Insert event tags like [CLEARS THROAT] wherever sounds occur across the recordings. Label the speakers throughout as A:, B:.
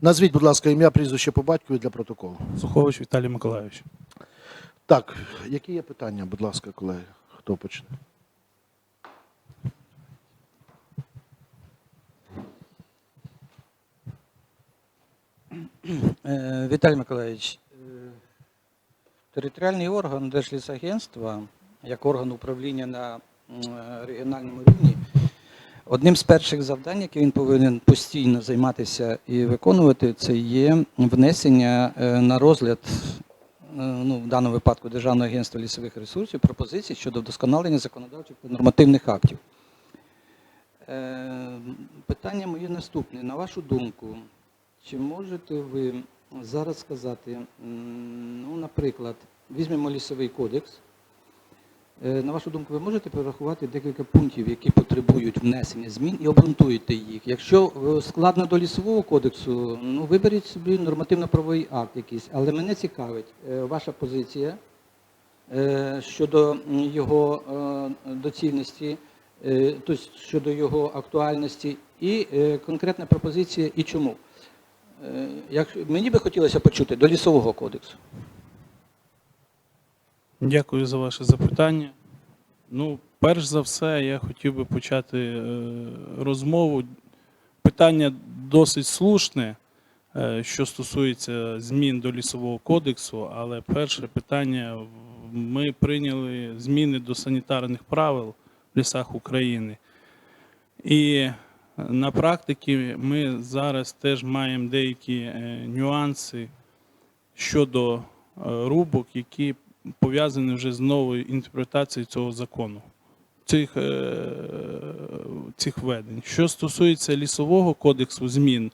A: Назвіть, будь ласка, ім'я, прізвище по батькові для протоколу.
B: Сухович Віталій Миколайович.
A: Так, які є питання, будь ласка, колеги? Хто почне?
C: Е, Віталій Миколаївич, е, територіальний орган Держлісагентства, як орган управління на е, регіональному рівні, одним з перших завдань, які він повинен постійно займатися і виконувати, це є внесення е, на розгляд, е, ну, в даному випадку Державного агентства лісових ресурсів, пропозицій щодо вдосконалення законодавчих та нормативних актів. Е, Питання моє наступне. На вашу думку, чи можете ви зараз сказати, ну, наприклад, візьмемо лісовий кодекс. Е, На вашу думку, ви можете перерахувати декілька пунктів, які потребують внесення змін і обґрунтуєте їх. Якщо е, складно до лісового кодексу, ну виберіть собі нормативно-правовий акт якийсь. Але мене цікавить е, ваша позиція щодо його доцільності, тобто щодо його актуальності, і конкретна пропозиція і чому. Як, мені би хотілося почути до лісового кодексу.
B: Дякую за ваше запитання. Ну, перш за все, я хотів би почати е, розмову. Питання досить слушне, е, що стосується змін до лісового кодексу, але перше питання: ми прийняли зміни до санітарних правил в лісах України. І на практиці ми зараз теж маємо деякі е, нюанси щодо рубок, які пов'язані вже з новою інтерпретацією цього закону, цих, е, цих ведень. Що стосується лісового кодексу змін,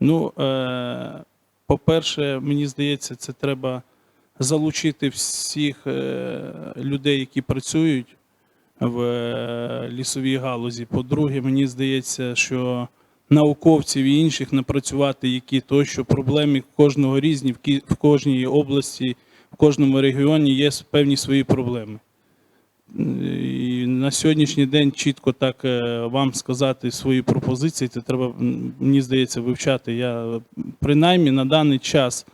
B: ну, е, по-перше, мені здається, це треба залучити всіх е, людей, які працюють в лісовій галузі. По-друге, мені здається, що науковців і інших напрацювати, які то, що проблеми кожного різні, в кожній області, в кожному регіоні є певні свої проблеми. І на сьогоднішній день чітко так е, вам сказати свої пропозиції, це треба, мені здається, вивчати. Я принаймні на даний час,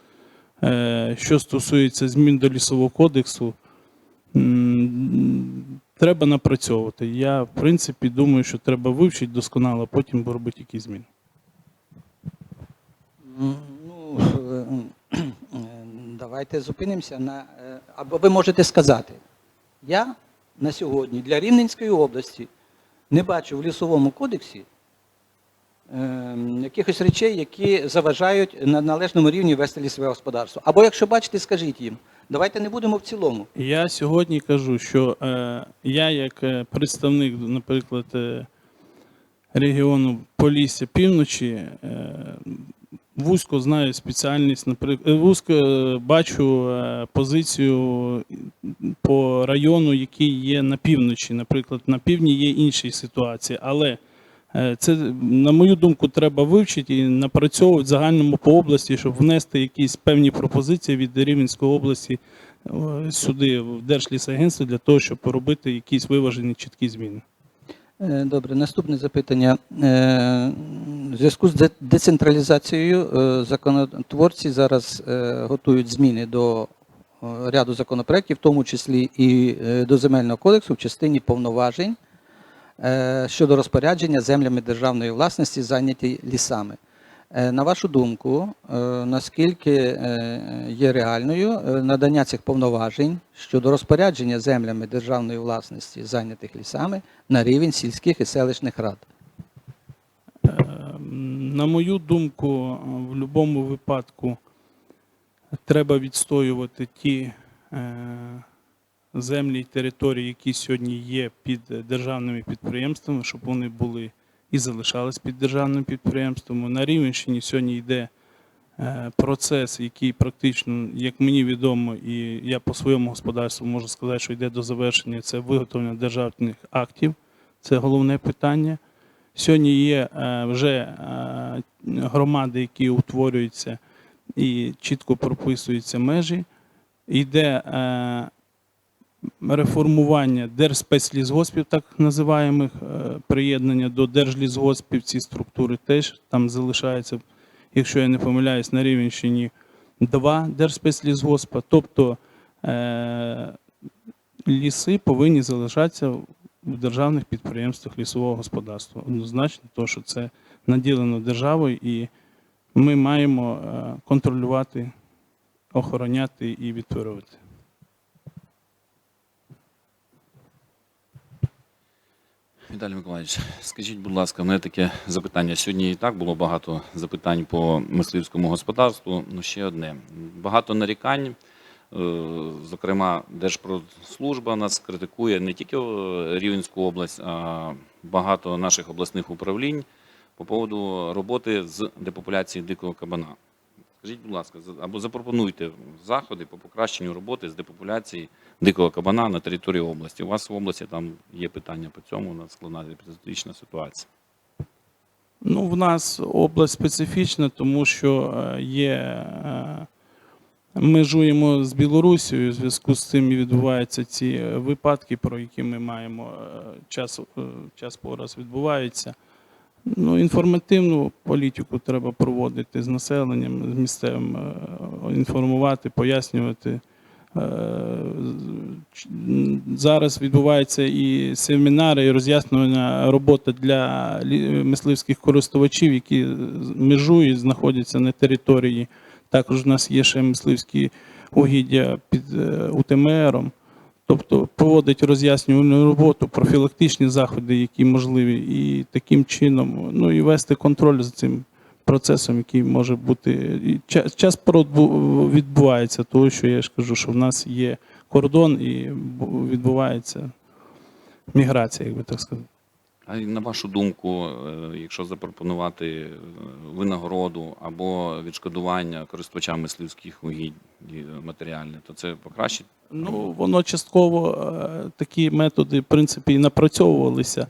B: е, що стосується змін до лісового кодексу, треба напрацьовувати. Я, в принципі, думаю, що треба вивчити досконало, а потім робити якісь зміни.
C: Ну, е, давайте зупинимося на. е, Або ви можете сказати, я на сьогодні для Рівненської області не бачу в лісовому кодексі е, якихось речей, які заважають на належному рівні вести лісове господарство. Або якщо бачите, скажіть їм, давайте не будемо в цілому.
B: Я сьогодні кажу, що е, я, як е, представник, наприклад, е, регіону Полісся Півночі, е, вузько знаю спеціальність, наприклад, вузько е, бачу е, позицію по району, який є на півночі. Наприклад, на півдні є інші ситуації, але е, це, на мою думку, треба вивчити і напрацьовувати в загальному по області, щоб внести якісь певні пропозиції від Рівненської області е, сюди, в Держлісагентство, для того, щоб поробити якісь виважені чіткі зміни.
C: Е, Добре, наступне запитання. Е, В зв'язку з децентралізацією е, законотворці зараз е, готують зміни до е, ряду законопроєктів, в тому числі і е, до земельного кодексу в частині повноважень е, щодо розпорядження землями державної власності, зайняті лісами. Е, На вашу думку, е, наскільки е, є реальною надання цих повноважень щодо розпорядження землями державної власності, зайнятих лісами, на рівень сільських і селищних рад?
B: На мою думку, в будь-якому випадку треба відстоювати ті землі і території, які сьогодні є під державними підприємствами, щоб вони були і залишались під державним підприємством. На Рівенщині сьогодні йде е, процес, який практично, як мені відомо, і я по своєму господарству можу сказати, що йде до завершення, це виготовлення державних актів. Це головне питання. Сьогодні є е, вже е, громади, які утворюються і чітко прописуються межі. Йде реформування держспецлісгоспів, так називаємих, е, приєднання до держлісгоспів, ці структури теж там залишаються. якщо я не помиляюсь, на Рівенщині два держспецлісгоспа. Тобто е, ліси повинні залишатися в державних підприємствах лісового господарства. Однозначно, тому що це наділено державою, і ми маємо е, контролювати, охороняти і відтворювати.
D: Віталій Миколаївич, скажіть, будь ласка, мене таке запитання. Сьогодні і так було багато запитань по мисливському господарству. Ну, ще одне. Багато нарікань. Е, Зокрема, Держпродслужба нас критикує не тільки Рівненську область, а багато наших обласних управлінь по поводу роботи з депопуляції дикого кабана. Скажіть, будь ласка, або запропонуйте заходи по покращенню роботи з депопуляції дикого кабана на території області. У вас в області там є питання по цьому, у нас складна епізодична ситуація.
B: Ну, в нас область специфічна, тому що е, є. е, Межуємо з Білорусією, у зв'язку з цим відбуваються ці е, випадки, про які ми маємо час, час по раз відбуваються. Ну, інформативну політику треба проводити з населенням, з місцевим, е, інформувати, пояснювати. Е, Зараз відбуваються і семінари, і роз'яснювальна робота для мисливських користувачів, які межують, знаходяться на території. Також у нас є ще мисливські угіддя під е, УТМРом. Тобто проводить роз'яснювальну роботу, профілактичні заходи, які можливі, і таким чином ну, і вести контроль за цим процесом, який може бути. І час, час відбувається, тому що я ж кажу, що в нас є кордон і відбувається міграція, як би так сказати.
D: А на вашу думку, е, якщо запропонувати е, винагороду або відшкодування користувачам мисливських угідь е, матеріальне, то це покращить?
B: Ну, воно частково такі методи, в принципі, і напрацьовувалися.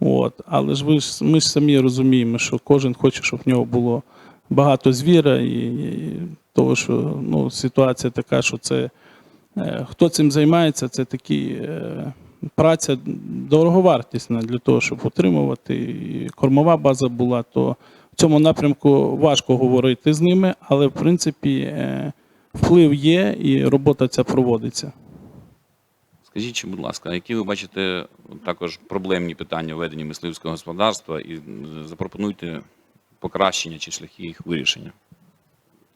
B: От. Але ж ви ж ми ж самі розуміємо, що кожен хоче, щоб в нього було багато звіра, і, і того, що ну, ситуація така, що це хто цим займається, це такі праця дороговартісна для того, щоб утримувати. І кормова база була, то в цьому напрямку важко говорити з ними, але в принципі. Е, Вплив є і робота ця проводиться.
D: Скажіть, чи, будь ласка, які ви бачите також проблемні питання у веденні мисливського господарства і запропонуйте покращення чи шляхи їх вирішення?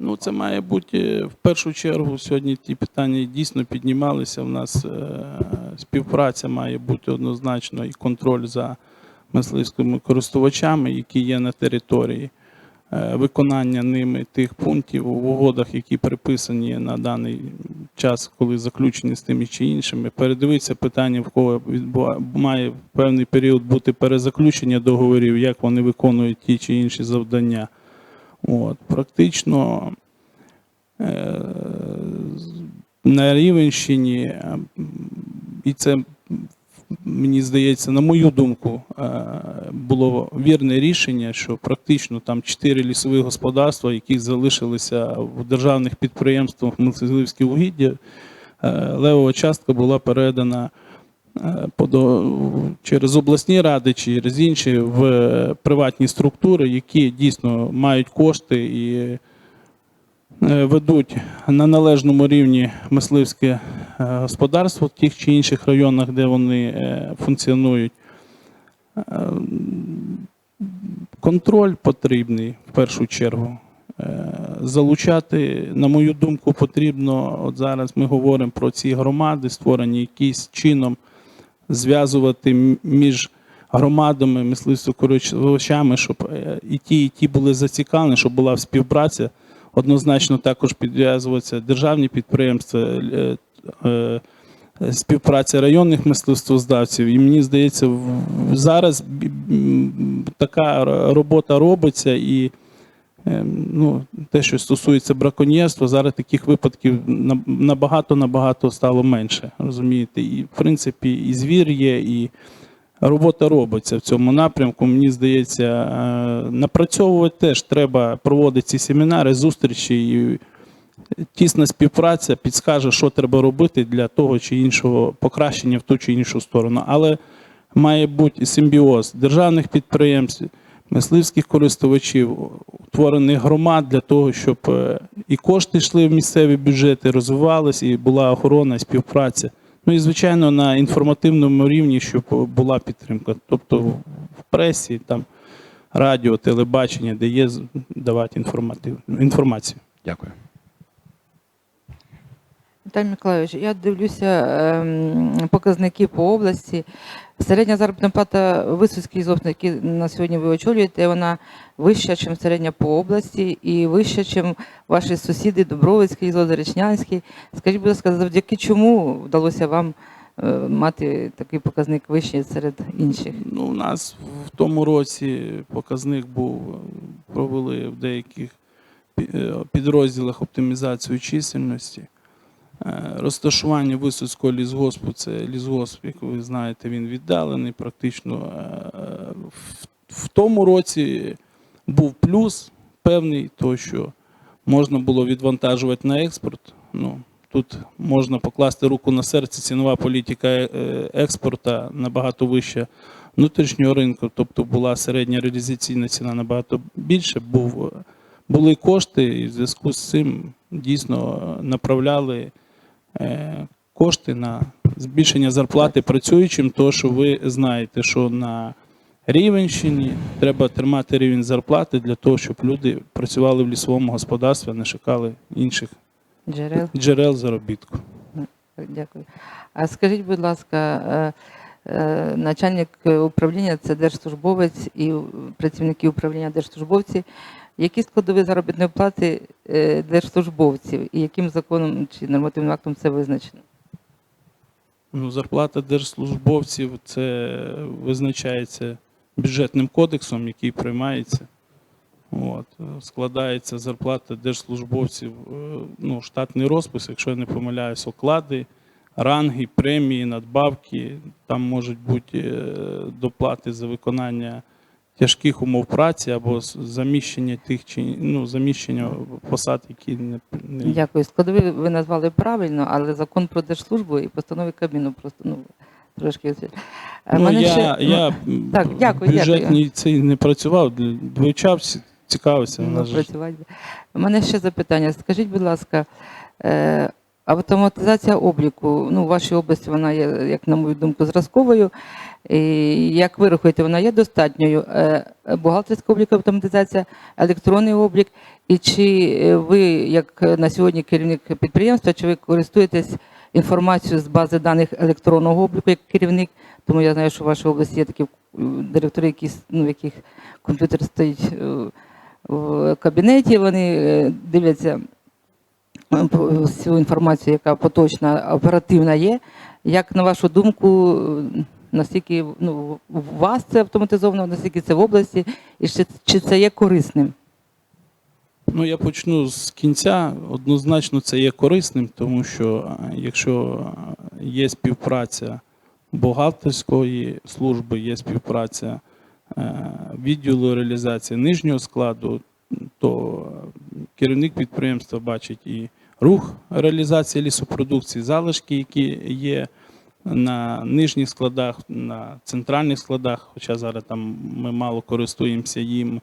B: Ну, це має бути е, в першу чергу. Сьогодні ті питання дійсно піднімалися. У нас е, співпраця має бути однозначно і контроль за мисливськими користувачами, які є на території. Е, Виконання ними тих пунктів в угодах, які приписані на даний час, коли заключені з тими чи іншими, передивитися питання, в кого має в певний період бути перезаключення договорів, як вони виконують ті чи інші завдання. От, практично е, на Рівенщині, е, і це, мені здається, на мою думку, е, було вірне рішення, що практично там чотири лісові господарства, які залишилися в державних підприємствах мисливські угіддя, е, левова частка була передана через обласні ради через інші в е, приватні структури, які дійсно мають кошти і е, ведуть на належному рівні мисливське е, господарство в тих чи інших районах, де вони е, функціонують. Е, Контроль потрібний в першу чергу. Е, Залучати, на мою думку, потрібно. От зараз ми говоримо про ці громади, створені якимось чином зв'язувати між громадами, мисливсько-користувачами, щоб е, і ті, і ті були зацікавлені, щоб була співпраця. Однозначно також підв'язуватися державні підприємства, е, е, співпраця районних мисливствознавців. І мені здається, зараз така робота робиться і. Е, Ну, те, що стосується браконьєрства, зараз таких випадків набагато набагато стало менше. Розумієте, і в принципі і звір є, і робота робиться в цьому напрямку. Мені здається, е, напрацьовувати теж треба проводити ці семінари, зустрічі. І тісна співпраця підскаже, що треба робити для того чи іншого покращення в ту чи іншу сторону. Але має бути симбіоз державних підприємств, мисливських користувачів, утворених громад для того, щоб е, і кошти йшли в місцеві бюджети, розвивалися, і була охорона, і співпраця. Ну і звичайно на інформативному рівні, щоб була підтримка. Тобто в пресі, там радіо, телебачення, де є давати інформацію.
D: Дякую.
E: Віталій Миколайович, я дивлюся ем, показники по області. Середня заробітна плата Висоцький ЗОВ, який на сьогодні ви очолюєте, вона вища, ніж середня по області, і вища, ніж ваші сусіди Дубровицький, ЗОВ, Заречнянський. Скажіть, будь ласка, завдяки чому вдалося вам е, мати такий показник вищий серед інших?
B: Ну, у нас в тому році показник був, провели в деяких е, підрозділах оптимізацію чисельності. Е, Розташування Висоцького лісгоспу це лісгосп, як ви знаєте, він віддалений. Практично Е, в, тому році був плюс певний, то що можна було відвантажувати на експорт. Ну, тут можна покласти руку на серце, цінова політика е, експорта набагато вища внутрішнього ринку, тобто була середня реалізаційна ціна набагато більше, був, були кошти, і в зв'язку з цим дійсно направляли кошти на збільшення зарплати працюючим, тому що ви знаєте, що на Рівенщині треба тримати рівень зарплати для того, щоб люди працювали в лісовому господарстві, а не шукали інших
E: Джерел?
B: джерел заробітку.
E: Дякую. А скажіть, будь ласка, е, е, начальник управління це держслужбовець і працівники управління держслужбовці. Які складові заробітної плати е, держслужбовців і яким законом чи нормативним актом це визначено?
B: Ну, зарплата держслужбовців це визначається бюджетним кодексом, який приймається. От. Складається зарплата держслужбовців, е, ну, штатний розпис, якщо я не помиляюсь, оклади, ранги, премії, надбавки. Там можуть бути е, доплати за виконання тяжких умов праці або заміщення тих чи ну, заміщення посад, які не, не
E: Дякую. Складові ви назвали правильно, але закон про держслужбу і постанови Кабміну просто ну трошки. А
B: Ну,
E: мене
B: я,
E: ще-
B: я
E: ну, так, дякую,
B: бюджетний
E: дякую.
B: цей не працював, вивчав, ці- цікавився.
E: Ну,
B: вона ж-
E: працювати. У мене ще запитання. Скажіть, будь ласка, е, автоматизація обліку, ну, в вашій області вона є, як на мою думку, зразковою. І як ви рахуєте, вона є достатньою? Е, Бухгалтерська облік, автоматизація, електронний облік. І чи е, ви, як на сьогодні керівник підприємства, чи ви користуєтесь інформацією з бази даних електронного обліку як керівник? Тому я знаю, що в вашій області є такі е, директори, які, ну, в яких комп'ютер стоїть в кабінеті, вони дивляться всю інформацію, яка поточна, оперативна є. Як на вашу думку, е, наскільки ну, у вас це автоматизовано, наскільки це в області, і чи, це є корисним?
B: Ну, я почну з кінця. Однозначно, це є корисним, тому що е, якщо е, є співпраця бухгалтерської служби, є співпраця е, відділу реалізації нижнього складу, то керівник підприємства бачить і рух реалізації лісопродукції, залишки, які є на нижніх складах, на центральних складах, хоча зараз там ми мало користуємося їм.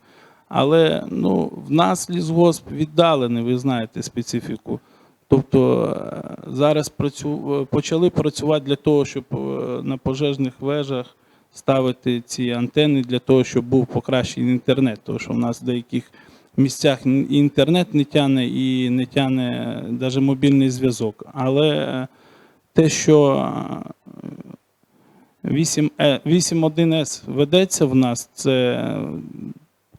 B: Але ну, в нас лісгосп віддалений, ви знаєте специфіку. Тобто е, зараз працю... почали працювати для того, щоб е, на пожежних вежах ставити ці антени для того, щоб був покращений інтернет. Тому що в нас деяких місцях інтернет не тяне і не тяне навіть мобільний зв'язок. Але е, те, що е, 8, 8.1С ведеться в нас, це е,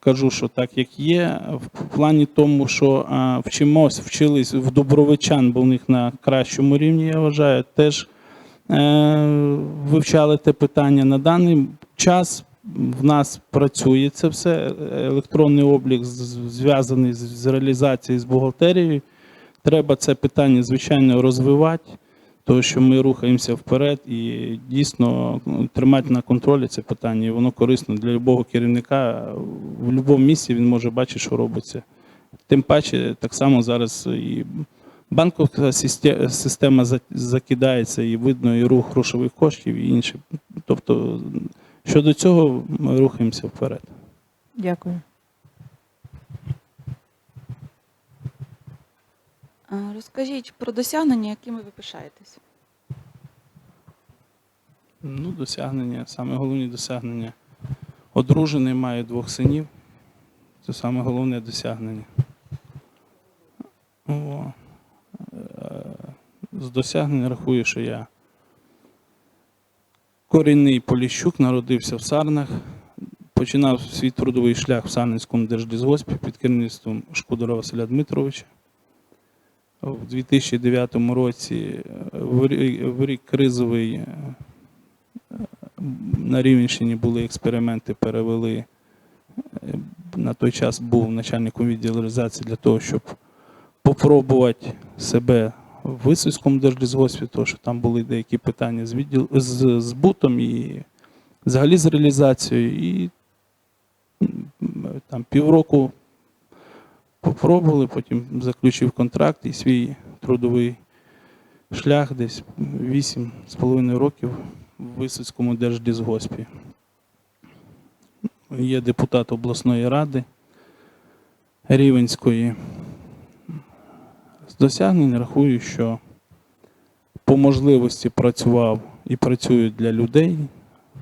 B: кажу, що так як є, в плані тому, що вчимось, вчились в добровичан, бо в них на кращому рівні, я вважаю, теж е, вивчали те питання. На даний час в нас працює це все. Електронний облік зв'язаний з, реалізацією з бухгалтерією. Треба це питання, звичайно, розвивати. Тому що ми рухаємося вперед і дійсно ну, тримати на контролі це питання. І воно корисно для будь-якого керівника. В будь-якому місці він може бачити, що робиться. Тим паче, так само зараз і банківська система закидається, і видно і рух грошових коштів, і інше. Тобто, щодо цього ми рухаємося вперед.
E: Дякую.
F: Розкажіть про досягнення, якими ви пишаєтесь.
B: Ну, досягнення, саме головні досягнення. Одружений має двох синів. Це саме головне досягнення. О, е, з досягнень рахую, що я корінний Поліщук, народився в Сарнах, починав свій трудовий шлях в Сарненському держлізгоспі під керівництвом Шкудора Василя Дмитровича. В 2009 році, е, в рік кризовий, е, на Рівненщині були експерименти, перевели. е, На той час був начальником відділу реалізації для того, щоб попробувати себе в Висоцькому держлізгоспі, тому що там були деякі питання з, відділ, з збутом і взагалі з реалізацією. І там півроку попробували, потім заключив контракт і свій трудовий шлях десь 8,5 років в Висоцькому держлізгоспі. Є депутат обласної ради Рівенської. Досягнень рахую, що по можливості працював і працюю для людей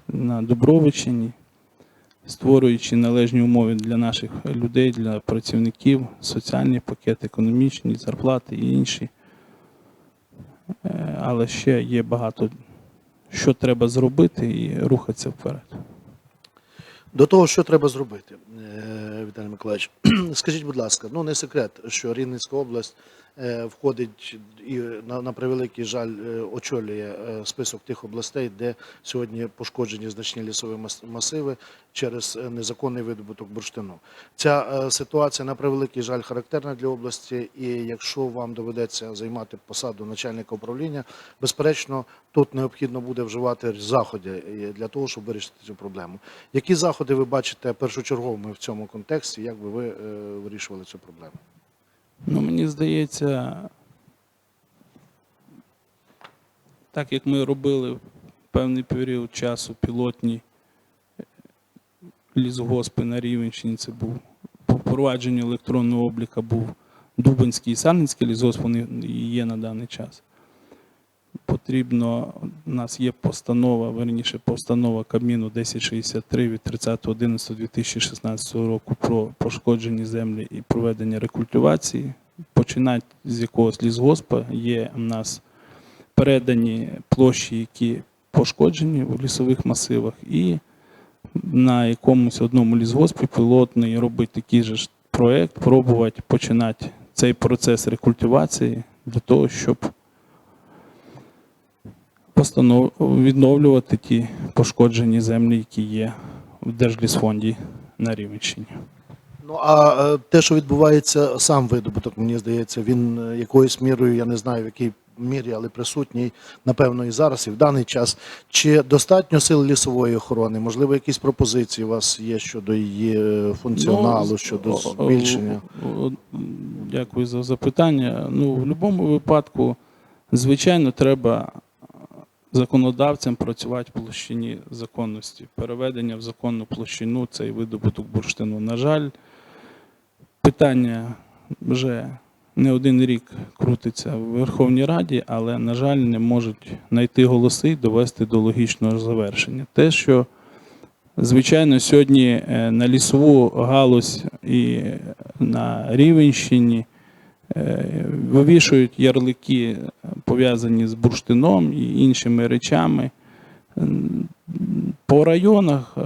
B: на Дубровичині, створюючи належні умови для наших людей, для працівників, соціальний пакет, економічні, зарплати і інші. Е, Але ще є багато що треба зробити і рухатися вперед.
A: До того, що треба зробити, е, Віталій Миколаївич, [CLEARS THROAT] скажіть, будь ласка, ну не секрет, що Рівненська область входить і на, на превеликий жаль е, очолює е, список тих областей, де сьогодні пошкоджені значні лісові мас- масиви через е, незаконний видобуток бурштину. Ця е, ситуація на превеликий жаль характерна для області, і якщо вам доведеться займати посаду начальника управління, безперечно, тут необхідно буде вживати заходи е, для того, щоб вирішити цю проблему. Які заходи ви бачите першочерговими в цьому контексті? Як би ви е, вирішували цю проблему?
B: Ну, мені здається, так як ми робили певний період часу пілотні е, лісгоспи на Рівенщині, це був по впровадженню електронного обліка був Дубинський і Сарненський лісгосп, вони є на даний час. Потрібно, у нас є постанова, верніше, постанова Кабміну 1063 від 30.11.2016 року про пошкоджені землі і проведення рекультивації. Починати з якогось лісгоспа є в нас передані площі, які пошкоджені в лісових масивах, і на якомусь одному лісгоспі пілотний робити такий же проект, пробувати починати цей процес рекультивації для того, щоб постанов... відновлювати ті пошкоджені землі, які є в Держлісфонді на Рівенщині.
A: Ну а е, те, що відбувається, сам видобуток, мені здається, він е, якоюсь мірою, я не знаю в якій мірі, але присутній, напевно, і зараз, і в даний час. Чи достатньо сил лісової охорони? Можливо, якісь пропозиції у вас є щодо її е, функціоналу,
B: Ну,
A: щодо збільшення?
B: Дякую за запитання. Ну, в будь-якому випадку, звичайно, треба законодавцям працювати в площині законності. Переведення в законну площину цей видобуток бурштину. На жаль, питання вже не один рік крутиться в Верховній Раді, але, на жаль, не можуть знайти голоси і довести до логічного завершення. Те, що Звичайно, сьогодні е, на лісову галузь і на Рівенщині вивішують ярлики, е, пов'язані з бурштином і іншими речами. По районах е,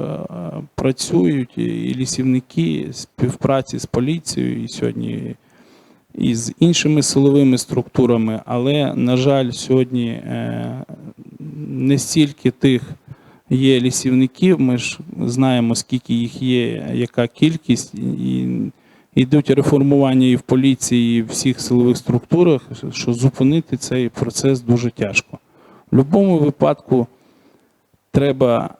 B: працюють і лісівники співпраці з поліцією і сьогодні і з іншими силовими структурами, але, на жаль, сьогодні е, не стільки тих є лісівників, ми ж знаємо, скільки їх є, яка кількість, і йдуть реформування і в поліції, і в всіх силових структурах, що зупинити цей процес дуже тяжко. В будь-якому випадку треба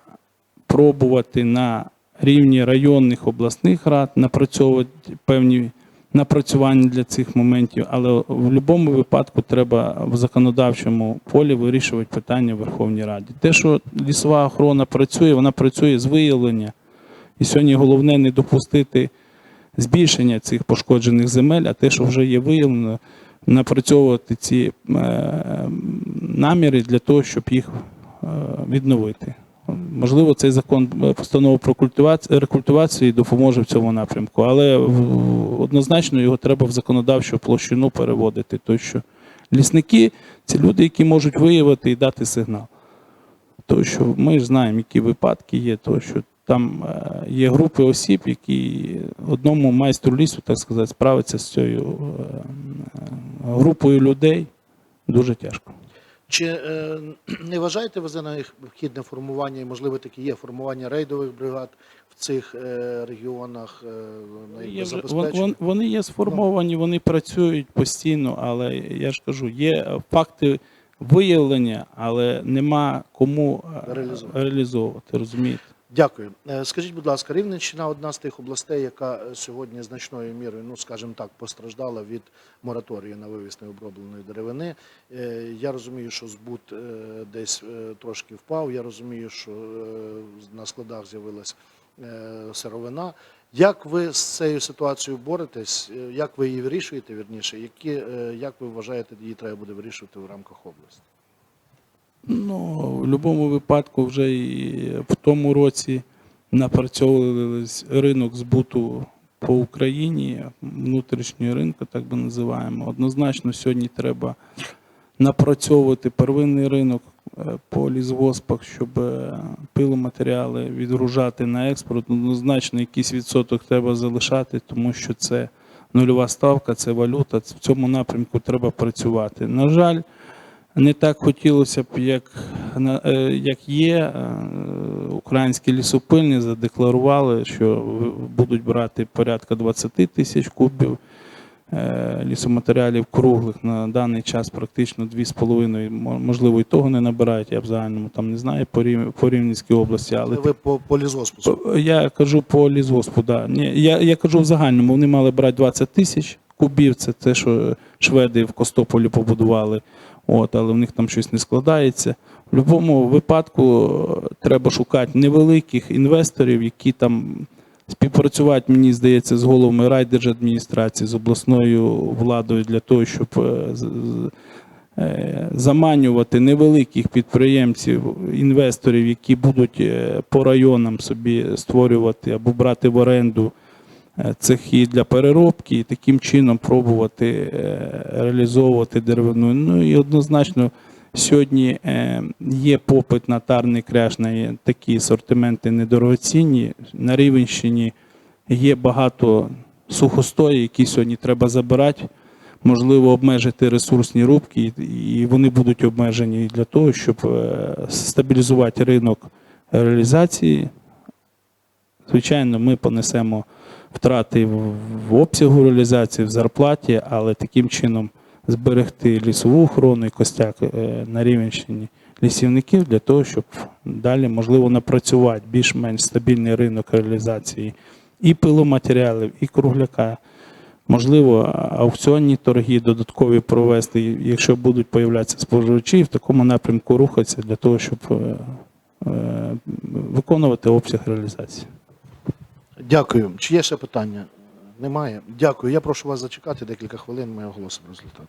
B: пробувати на рівні районних обласних рад напрацьовувати певні напрацювання для цих моментів, але в будь-якому випадку треба в законодавчому полі вирішувати питання в Верховній Раді. Те, що лісова охорона працює, вона працює з виявлення І сьогодні головне не допустити збільшення цих пошкоджених земель, а те, що вже є виявлено, напрацьовувати ці е, наміри для того, щоб їх е, відновити. Можливо, цей закон е, постанова про рекультивацію допоможе в цьому напрямку, але однозначно його треба в законодавчу площину переводити. Тому що лісники це люди, які можуть виявити і дати сигнал. Тому що ми ж знаємо, які випадки є, тому що там е, є групи осіб, які одному майстру лісу, так сказати, справиться з цією е, групою людей дуже тяжко.
A: Чи е, [CLEARS THROAT] не вважаєте ви за необхідне формування, і можливо таки є формування рейдових бригад в цих регіонах
B: Є вон- Вони є сформовані, вони працюють постійно, але я ж кажу, є факти виявлення, але нема кому
A: реалізовувати,
B: розумієте?
A: Дякую. Е, Скажіть, будь ласка, Рівненщина одна з тих областей, яка е, сьогодні значною мірою, ну скажімо так, постраждала від мораторію на вивіз необробленої деревини. Е, Я розумію, що збут десь трошки впав. Я розумію, що на складах з'явилась сировина. Як ви з цією ситуацією боретесь? Як ви її вирішуєте? Вірніше, як ви вважаєте, її треба буде вирішувати в рамках області?
B: Ну, в будь-якому випадку вже і в тому році напрацьовували ринок збуту по Україні, внутрішнього ринку, так би називаємо. Однозначно, сьогодні треба напрацьовувати первинний ринок е, по лісгоспах, щоб е, пиломатеріали відгружати на експорт. Однозначно, якийсь відсоток треба залишати, тому що це нульова ставка, це валюта. В цьому напрямку треба працювати. На жаль, не так хотілося б, як, е, як є. Е, Українські лісопильні задекларували, що будуть брати порядка 20 тисяч кубів е, лісоматеріалів круглих на даний час практично 2,5, мо- можливо, і того не набирають. Я в загальному там не знаю по, Рів- по Рівненській області, але
A: Ви по, по лісгоспу?
B: Я кажу по лісгоспу, да. Ні, я, я кажу в загальному, вони мали брати 20 тисяч кубів, це те, що шведи в Костополі побудували, от, але в них там щось не складається. В будь-якому випадку е, треба шукати невеликих інвесторів, які там співпрацювати, мені здається, з головами райдержадміністрації, з обласною владою для того, щоб е, е, заманювати невеликих підприємців, інвесторів, які будуть по районам собі створювати або брати в оренду цехи для переробки і таким чином пробувати е, реалізовувати деревину. Ну і однозначно сьогодні е, є попит на тарний кряж на такі асортименти недорогоцінні. На Рівенщині є багато сухостої, які сьогодні треба забирати можливо обмежити ресурсні рубки, і- вони будуть обмежені для того, щоб е, стабілізувати ринок реалізації. Звичайно, ми понесемо втрати в обсягу реалізації, в зарплаті, але таким чином зберегти лісову охорону і костяк е, на Рівенщині лісівників для того, щоб далі можливо напрацювати більш-менш стабільний ринок реалізації і пиломатеріалів, і кругляка. Можливо, аукціонні торги додаткові провести, якщо будуть появлятися споживачі, в такому напрямку рухатися для того, щоб е, е, виконувати обсяг реалізації.
A: Дякую. Чи є ще питання? Немає. Дякую. Я прошу вас зачекати декілька хвилин. Ми оголосимо результат.